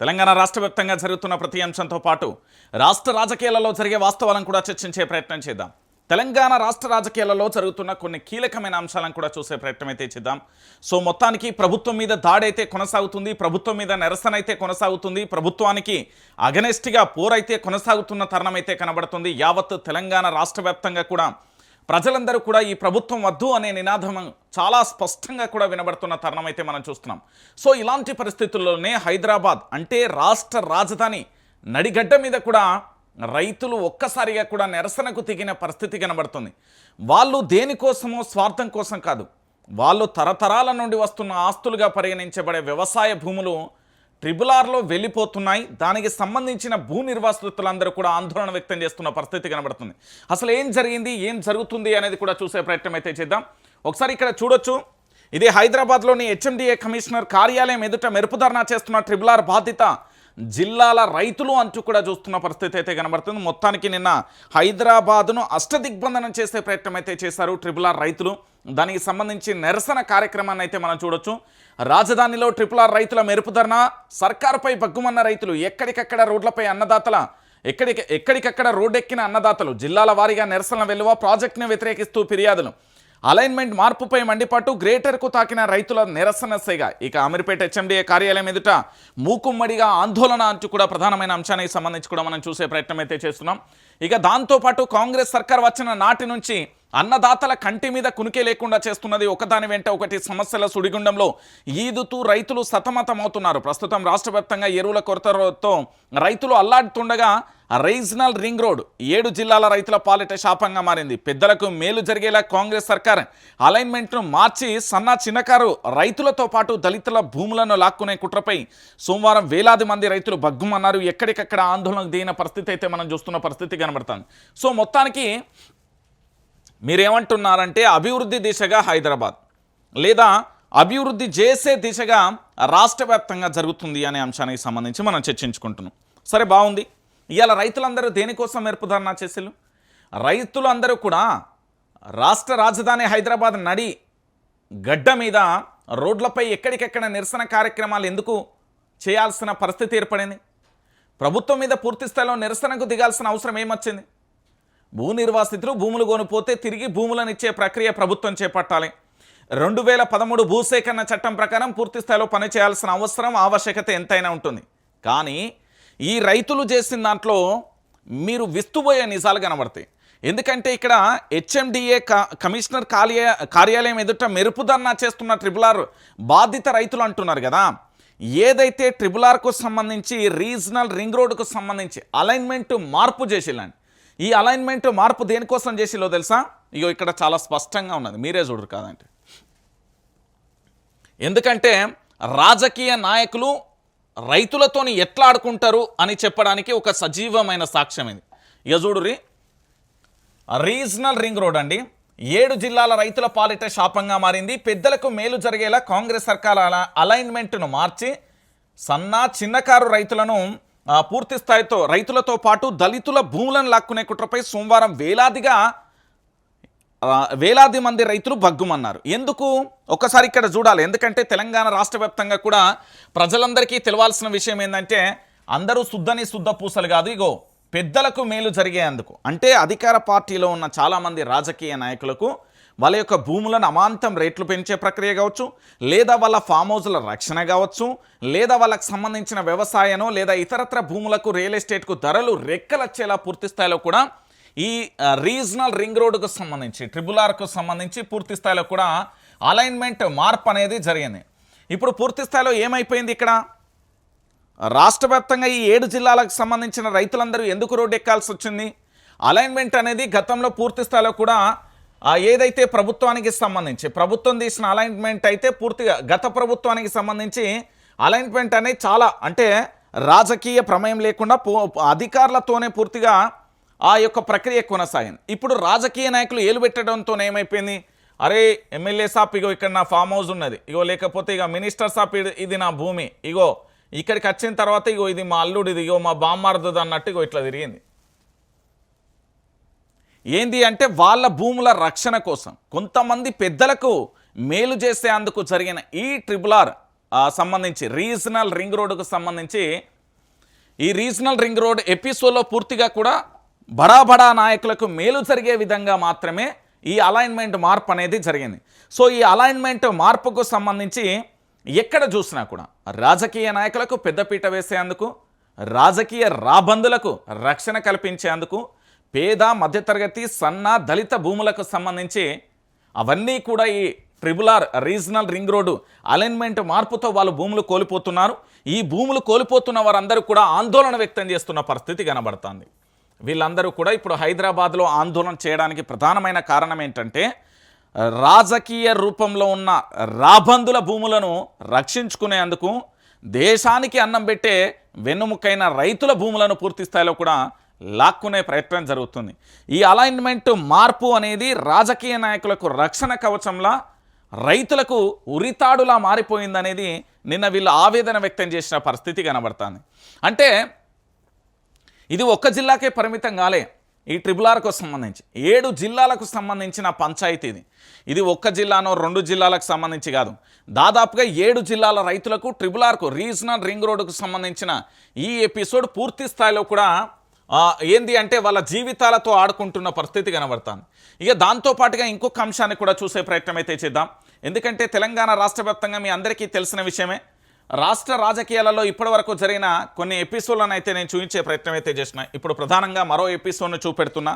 తెలంగాణ రాష్ట్ర వ్యాప్తంగా జరుగుతున్న ప్రతి అంశంతో పాటు రాష్ట్ర రాజకీయాలలో జరిగే వాస్తవాలను కూడా చర్చించే ప్రయత్నం చేద్దాం. తెలంగాణ రాష్ట్ర రాజకీయాలలో జరుగుతున్న కొన్ని కీలకమైన అంశాలను కూడా చూసే ప్రయత్నం అయితే చేద్దాం. సో మొత్తానికి ప్రభుత్వం మీద దాడైతే కొనసాగుతుంది ప్రభుత్వం మీద నిరసన అయితే కొనసాగుతుంది ప్రభుత్వానికి అగనెస్ట్గా పోరైతే కొనసాగుతున్న తరుణం అయితే కనబడుతుంది. యావత్ తెలంగాణ రాష్ట్ర కూడా ప్రజలందరూ కూడా ఈ ప్రభుత్వం వద్దు అనే నినాదం చాలా స్పష్టంగా కూడా వినబడుతున్న తరుణం అయితే మనం చూస్తున్నాం. సో ఇలాంటి పరిస్థితుల్లోనే హైదరాబాద్ అంటే రాష్ట్ర రాజధాని నడిగడ్డ మీద కూడా రైతులు ఒక్కసారిగా కూడా నిరసనకు దిగిన పరిస్థితి కనబడుతుంది. వాళ్ళు దేనికోసమో స్వార్థం కోసం కాదు. వాళ్ళు తరతరాల నుండి వస్తున్న ఆస్తులుగా పరిగణించబడే వ్యవసాయ భూములు ట్రిబుల్ ఆర్లో వెళ్ళిపోతున్నాయి. దానికి సంబంధించిన భూ నిర్వాసితులందరూ కూడా ఆందోళన వ్యక్తం చేస్తున్న పరిస్థితి కనబడుతుంది. అసలు ఏం జరిగింది? ఏం జరుగుతుంది అనేది కూడా చూసే ప్రయత్నం అయితే చేద్దాం. ఒకసారి ఇక్కడ చూడొచ్చు. ఇది హైదరాబాద్లోని హెచ్ఎండిఏ కమిషనర్ కార్యాలయం ఎదుట మెరుపు ధర్నా చేస్తున్న ట్రిబుల్ ఆర్ బాధిత జిల్లాల రైతులు అంటూ కూడా చూస్తున్న పరిస్థితి అయితే కనబడుతుంది. మొత్తానికి నిన్న హైదరాబాద్ను అష్టదిగ్బంధనం చేసే ప్రయత్నం అయితే చేశారు ట్రిపుల్ ఆర్ రైతులు. దానికి సంబంధించి నిరసన కార్యక్రమాన్ని అయితే మనం చూడొచ్చు. రాజధానిలో ట్రిపుల్ ఆర్ రైతుల మెరుపు ధరణ సర్కారుపై బగ్గుమన్న రైతులు ఎక్కడికక్కడ రోడ్లపై అన్నదాతల ఎక్కడికి ఎక్కడికక్కడ రోడ్డెక్కిన అన్నదాతలు జిల్లాల వారీగా నిరసన వెలువ ప్రాజెక్టును వ్యతిరేకిస్తూ ఫిర్యాదులు. అలైన్మెంట్ మార్పుపై మండిపాటు గ్రేటర్కు తాకిన రైతుల నిరసన సేగ. ఇక అమీర్పేట హెచ్ఎండిఏ కార్యాలయం ఎదుట మూకుమ్మడిగా ఆందోళన అంటూ కూడా ప్రధానమైన అంశానికి సంబంధించి కూడా మనం చూసే ప్రయత్నం అయితే చేస్తున్నాం. ఇక దాంతోపాటు కాంగ్రెస్ సర్కార్ వచ్చిన నాటి నుంచి అన్నదాతల కంటి మీద కునికే లేకుండా చేస్తున్నది ఒకదాని వెంట ఒకటి సమస్యల సుడిగుండంలో ఈదుతూ రైతులు సతమతమవుతున్నారు. ప్రస్తుతం రాష్ట్ర వ్యాప్తంగా ఎరువుల కొరతతో రైతులు అల్లాడుతుండగా రీజనల్ రింగ్ రోడ్ ఏడు జిల్లాల రైతుల పాలిట శాపంగా మారింది. పెద్దలకు మేలు జరిగేలా కాంగ్రెస్ సర్కార్ అలైన్మెంట్ను మార్చి సన్న చిన్నకారు రైతులతో పాటు దళితుల భూములను లాక్కునే కుట్రపై సోమవారం వేలాది మంది రైతులు బగ్గుమన్నారు ఎక్కడికక్కడ ఆందోళనకు దిగిన పరిస్థితి అయితే మనం చూస్తున్న పరిస్థితి కనబడుతుంది సో మొత్తానికి మీరేమంటున్నారంటే అభివృద్ధి దిశగా హైదరాబాద్ లేదా అభివృద్ధి చేసే దిశగా రాష్ట్ర వ్యాప్తంగా జరుగుతుంది అనే అంశానికి సంబంధించి మనం చర్చించుకుంటున్నాం. సరే బాగుంది. ఇవాళ రైతులందరూ దేనికోసం మెరుపుధరణ చేసేలు? రైతులందరూ కూడా రాష్ట్ర రాజధాని హైదరాబాద్ నడి గడ్డ మీద రోడ్లపై ఎక్కడికెక్కడ నిరసన కార్యక్రమాలు ఎందుకు చేయాల్సిన పరిస్థితి ఏర్పడింది? ప్రభుత్వం మీద పూర్తి స్థాయిలో నిరసనకు దిగాల్సిన అవసరం ఏమొచ్చింది? భూ నిర్వాసితులు భూములు కొనిపోతే తిరిగి భూములను ఇచ్చే ప్రక్రియ ప్రభుత్వం చేపట్టాలి. రెండు వేల పదమూడు భూసేకరణ చట్టం ప్రకారం పూర్తి స్థాయిలో పనిచేయాల్సిన అవసరం ఆవశ్యకత ఎంతైనా ఉంటుంది. కానీ ఈ రైతులు చేసిన దాంట్లో మీరు విస్తుపోయే నిజాలు కనబడతాయి. ఎందుకంటే ఇక్కడ హెచ్ఎండిఏ కమిషనర్ కార్య కార్యాలయం ఎదుట మెరుపుదన్నా చేస్తున్న ట్రిపుల్ ఆర్ బాధిత రైతులు అంటున్నారు కదా. ఏదైతే ట్రిపుల్ ఆర్కు సంబంధించి రీజనల్ రింగ్ రోడ్కు సంబంధించి అలైన్మెంట్ మార్పు చేసేలాండి ఈ అలైన్మెంట్ మార్పు దేనికోసం చేసిలో తెలుసా? ఇగో ఇక్కడ చాలా స్పష్టంగా ఉన్నది. మీరే చూడరు కాదంటే ఎందుకంటే రాజకీయ నాయకులు రైతులతోని ఎట్లా ఆడుకుంటారు అని చెప్పడానికి ఒక సజీవమైన సాక్ష్యం ఇది. ఇక చూడురి రీజనల్ రింగ్ రోడ్ అండి. ఏడు జిల్లాల రైతుల పాలిట శాపంగా మారింది. పెద్దలకు మేలు జరిగేలా కాంగ్రెస్ సర్కార్ అలైన్మెంట్ను మార్చి సన్న చిన్నకారు రైతులను పూర్తి స్థాయితో రైతులతో పాటు దళితుల భూములను లాక్కునే కుట్రపై సోమవారం వేలాదిగా వేలాది మంది రైతులు భగ్గుమన్నారు. ఎందుకు? ఒకసారి ఇక్కడ చూడాలి. ఎందుకంటే తెలంగాణ రాష్ట్ర వ్యాప్తంగా కూడా ప్రజలందరికీ తెలవాల్సిన విషయం ఏంటంటే అందరూ శుద్ధని శుద్ధ పూసలు కాదు. ఇగో పెద్దలకు మేలు జరిగేందుకు అంటే అధికార పార్టీలో ఉన్న చాలామంది రాజకీయ నాయకులకు వాళ్ళ యొక్క భూములను అమాంతం రేట్లు పెంచే ప్రక్రియ కావచ్చు లేదా వాళ్ళ ఫామ్ హౌస్ల రక్షణ కావచ్చు లేదా వాళ్ళకి సంబంధించిన వ్యవసాయనో లేదా ఇతరత్ర భూములకు రియల్ ఎస్టేట్కు ధరలు రెక్కలొచ్చేలా పూర్తి స్థాయిలో కూడా ఈ రీజనల్ రింగ్ రోడ్కు సంబంధించి ట్రిబుల్ ఆర్కు సంబంధించి పూర్తి స్థాయిలో కూడా అలైన్మెంట్ మార్పు అనేది జరిగింది. ఇప్పుడు పూర్తి స్థాయిలో ఏమైపోయింది ఇక్కడ? రాష్ట్ర వ్యాప్తంగా ఈ ఏడు జిల్లాలకు సంబంధించిన రైతులందరూ ఎందుకు రోడ్డు ఎక్కాల్సి వచ్చింది? అలైన్మెంట్ అనేది గతంలో పూర్తి స్థాయిలో కూడా ఏదైతే ప్రభుత్వానికి సంబంధించి ప్రభుత్వం తీసిన అలైన్మెంట్ అయితే పూర్తిగా గత ప్రభుత్వానికి సంబంధించి అలైన్మెంట్ అనేది చాలా అంటే రాజకీయ ప్రమేయం లేకుండా అధికారులతోనే పూర్తిగా ఆ యొక్క ప్రక్రియ కొనసాగింది. ఇప్పుడు రాజకీయ నాయకులు ఏలు పెట్టడంతో ఏమైపోయింది? అరే ఎమ్మెల్యే సాప్ ఇగో ఇక్కడ నా ఫామ్ హౌస్ ఉన్నది. ఇగో లేకపోతే ఇక మినిస్టర్ సాప్ ఇది- ఇది నా భూమి. ఇగో ఇక్కడికి వచ్చిన తర్వాత ఇగో ఇది మా అల్లుడిది ఇగో మా బామ్మారదుది అన్నట్టు ఇగో ఇట్లా తిరిగింది. ఏంది అంటే వాళ్ళ భూముల రక్షణ కోసం కొంతమంది పెద్దలకు మేలు చేసే అందుకు జరిగిన ఈ ట్రిబుల్ ఆర్ సంబంధించి రీజనల్ రింగ్ రోడ్డుకు సంబంధించి ఈ రీజనల్ రింగ్ రోడ్ ఎపిసోడ్లో పూర్తిగా కూడా బడా బడా నాయకులకు మేలు జరిగే విధంగా మాత్రమే ఈ అలైన్మెంట్ మార్పు అనేది జరిగింది. సో ఈ అలైన్మెంట్ మార్పుకు సంబంధించి ఎక్కడ చూసినా కూడా రాజకీయ నాయకులకు పెద్దపీట వేసేందుకు రాజకీయ రాబందులకు రక్షణ కల్పించేందుకు పేద మధ్యతరగతి సన్న దళిత భూములకు సంబంధించి అవన్నీ కూడా ఈ triple R regional ring road alignment మార్పుతో వాళ్ళు భూములు కోల్పోతున్నారు. ఈ భూములు కోల్పోతున్న వారందరూ కూడా ఆందోళన వ్యక్తం చేస్తున్న పరిస్థితి కనబడుతుంది. వీళ్ళందరూ కూడా ఇప్పుడు హైదరాబాద్లో ఆందోళన చేయడానికి ప్రధానమైన కారణం ఏంటంటే రాజకీయ రూపంలో ఉన్న రాబందుల భూములను రక్షించుకునేందుకు దేశానికి అన్నం పెట్టే వెన్నుముక్కైన రైతుల భూములను పూర్తి స్థాయిలో కూడా లాక్కునే ప్రయత్నం జరుగుతుంది. ఈ అలైన్మెంట్ మార్పు అనేది రాజకీయ నాయకులకు రక్షణ కవచంలా రైతులకు ఉరితాడులా మారిపోయిందనేది నిన్న వీళ్ళు ఆవేదన వ్యక్తం చేసిన పరిస్థితి కనబడుతుంది. అంటే ఇది ఒక్క జిల్లాకే పరిమితం కాలే. ఈ ట్రిపుల్ ఆర్కు సంబంధించి ఏడు జిల్లాలకు సంబంధించిన పంచాయతీ ఇది ఇది ఒక్క జిల్లానో రెండు జిల్లాలకు సంబంధించి కాదు. దాదాపుగా ఏడు జిల్లాల రైతులకు ట్రిపుల్ ఆర్కు రీజనల్ రింగ్ రోడ్డుకు సంబంధించిన ఈ ఎపిసోడ్ పూర్తి స్థాయిలో కూడా ఏంది అంటే వాళ్ళ జీవితాలతో ఆడుకుంటున్న పరిస్థితి కనబడుతుంది. ఇక దాంతోపాటుగా ఇంకొక అంశాన్ని కూడా చూసే ప్రయత్నం అయితే చేద్దాం. ఎందుకంటే తెలంగాణ రాష్ట్ర వ్యాప్తంగా మీ అందరికీ తెలిసిన విషయమే. రాష్ట్ర రాజకీయాలలో ఇప్పటివరకు జరిగిన కొన్ని ఎపిసోడ్లను అయితే నేను చూపించే ప్రయత్నం అయితే చేసిన ఇప్పుడు ప్రధానంగా మరో ఎపిసోడ్ను చూపెడుతున్నా.